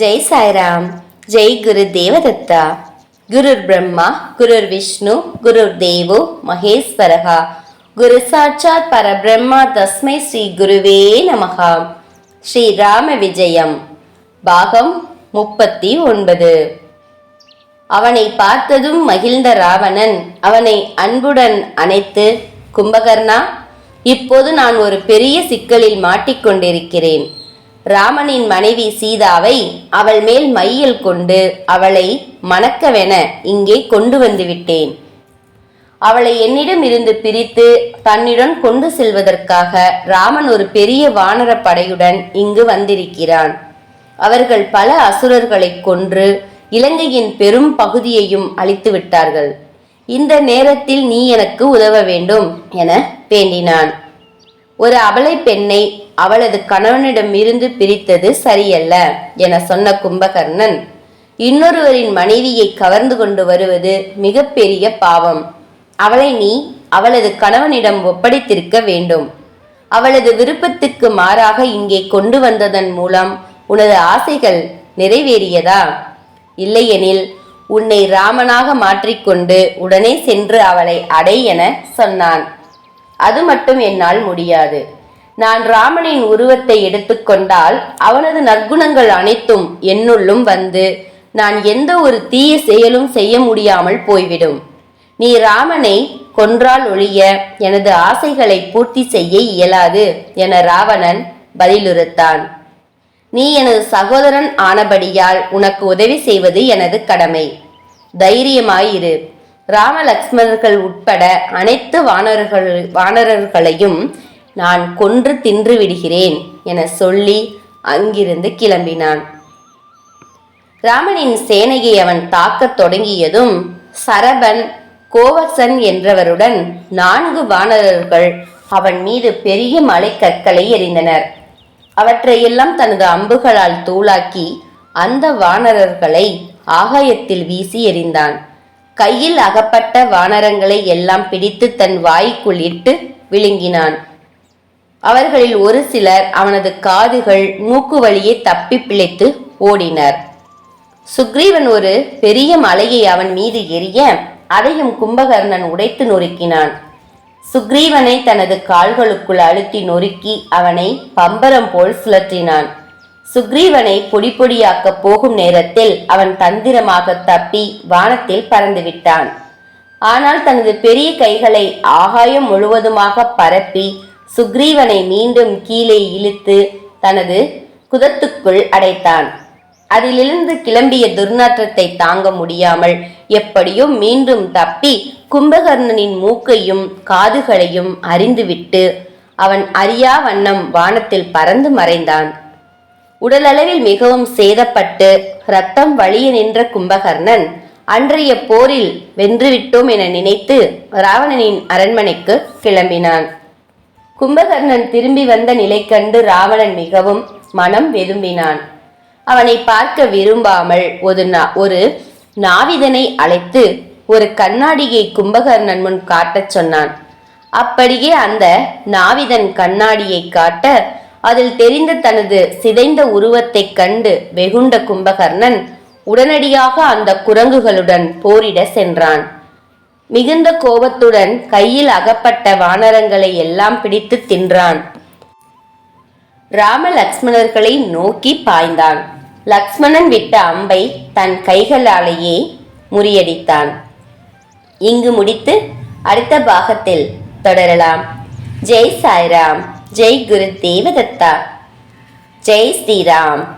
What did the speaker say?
ஜெய் சாய்ராம் ஜெய் குரு தேவதத்தா. குருர் பிரம்மா குருர் விஷ்ணு குருர் தேவோ மகேஸ்வரகா. குரு சாட்சாத் பரபிரம்மா தஸ்மை ஸ்ரீ குருவே நமகா. ஸ்ரீ ராம விஜயம். பாகம் முப்பத்தி ஒன்பது. அவனை பார்த்ததும் மகிழ்ந்த ராவணன் அவனை அன்புடன் அணைத்து கும்பகர்ணா இப்போது நான் ஒரு பெரிய சிக்கலில் மாட்டிக்கொண்டிருக்கிறேன். ராமனின் மனைவி சீதாவை அவள் மேல் மையில் கொண்டு அவளை மணக்கவென இங்கே கொண்டு வந்து விட்டேன். அவளை என்னிடம் இருந்து பிரித்து தன்னுடன் கொண்டு செல்வதற்காக ராமன் ஒரு பெரிய வானர படையுடன் இங்கு வந்திருக்கிறான். அவர்கள் பல அசுரர்களைக் கொன்று இலங்கையின் பெரும் பகுதியையும் அழித்து விட்டார்கள். இந்த நேரத்தில் நீ எனக்கு உதவ வேண்டும் என வேண்டினான். ஒரு அபலை பெண்ணை அவளது கணவனிடம் இருந்து பிரித்தது சரியல்ல என சொன்ன கும்பகர்ணன். இன்னொருவரின் மனைவியை கவர்ந்து கொண்டு வருவது மிகப்பெரிய பாவம். அவளை நீ அவளது கணவனிடம் ஒப்படைத்திருக்க வேண்டும். அவளது விருப்பத்துக்கு மாறாக இங்கே கொண்டு வந்ததன் மூலம் உனது ஆசைகள் நிறைவேறியதா? இல்லையெனில் உன்னை ராமனாக மாற்றிக்கொண்டு உடனே சென்று அவளை அடை என சொன்னான். அது மட்டும் என்னால் முடியாது. நான் ராமனின் உருவத்தை எடுத்துக்கொண்டால் அவனது நற்குணங்கள் அனைத்தும் என்னுள்ளும் வந்து நான் எந்த ஒரு தீய செயலும் செய்ய முடியாமல் போய்விடும். நீ ராமனை கொன்றால் ஒழிய எனது ஆசைகளை பூர்த்தி செய்ய இயலாது என ராவணன் பதிலுறுத்தான். நீ எனது சகோதரன் ஆனபடியால் உனக்கு உதவி செய்வது எனது கடமை. தைரியமாயிரு. ராம லக்ஷ்மணர்கள் உட்பட அனைத்து வானர்கள் வானரர்களையும் நான் கொன்று தின்று விடுகிறேன் என சொல்லி அங்கிருந்து கிளம்பினான். ராமனின் சேனையை அவன் தாக்கத் தொடங்கியதும் சரபன் கோவசன் என்றவருடன் நான்கு வானரர்கள் அவன் மீது பெரிய மலைக்கற்களை எறிந்தனர். அவற்றையெல்லாம் தனது அம்புகளால் தூளாக்கி அந்த வானரர்களை ஆகாயத்தில் வீசி எறிந்தான். கையில் அகப்பட்ட வானரங்களை எல்லாம் பிடித்து தன் வாய்க்குள் இட்டு விழுங்கினான். அவர்களில் ஒரு சிலர் அவனது காதுகள் மூக்கு வழியே தப்பி பிழைத்து ஓடினர். சுக்ரீவன் ஒரு பெரிய மலையை அவன் மீது எரிய அதையும் கும்பகர்ணன் உடைத்து நொறுக்கினான். சுக்ரீவனை தனது கால்களுக்குள் அழுத்தி நொறுக்கி அவனை பம்பரம் போல் சுழற்றினான். சுக்ரீவனை பொடி பொடியாக்கப் போகும் நேரத்தில் அவன் தந்திரமாக தப்பி வானத்தில் பறந்து விட்டான் ஆனால் தனது பெரிய கைகளை ஆகாயம் முழுவதுமாக பரப்பி சுக்ரீவனை மீண்டும் கீழே இழுத்து தனது குதத்துக்குள் அடைத்தான். அதிலிருந்து கிளம்பிய துர்நாற்றத்தை தாங்க முடியாமல் எப்படியோ மீண்டும் தப்பி கும்பகர்ணனின் மூக்கையும் காதுகளையும் அறிந்துவிட்டு அவன் அறியா வண்ணம் வானத்தில் பறந்து மறைந்தான். உடலளவில் மிகவும் சேதப்பட்டு ரத்தம் வழிய நின்ற கும்பகர்ணன் அன்றைய போரில் வென்றுவிட்டோம் என நினைத்து ராவணனின் அரண்மனைக்கு கிளம்பினான். கும்பகர்ணன் திரும்பி வந்த நிலை கண்டு ராவணன் மிகவும் மனம் வெதும்பினான். அவனை பார்க்க விரும்பாமல் ஒரு நா- ஒரு நாவிதனை அழைத்து ஒரு கண்ணாடியை கும்பகர்ணன் முன் காட்டச் சொன்னான். அப்படியே அந்த நாவிதன் கண்ணாடியை காட்ட அதில் தெரிந்த தனது சிதைந்த உருவத்தைக் கண்டு வெகுண்ட கும்பகர்ணன் உடனடியாக அந்த குரங்குகளுடன் போரிட சென்றான். மிகுந்த கோபத்துடன் கையில் அகப்பட்ட வானரங்களை எல்லாம் பிடித்து தின்றான். ராம லக்ஷ்மணர்களை நோக்கி பாய்ந்தான். லக்ஷ்மணன் விட்ட அம்பை தன் கைகளாலேயே முறியடித்தான். இங்கு முடித்து அடுத்த பாகத்தில் தொடரலாம். ஜெய் சாய்ராம். ஜெய் குரு தேவதத்தா. ஜெய் ஸ்ரீராம்.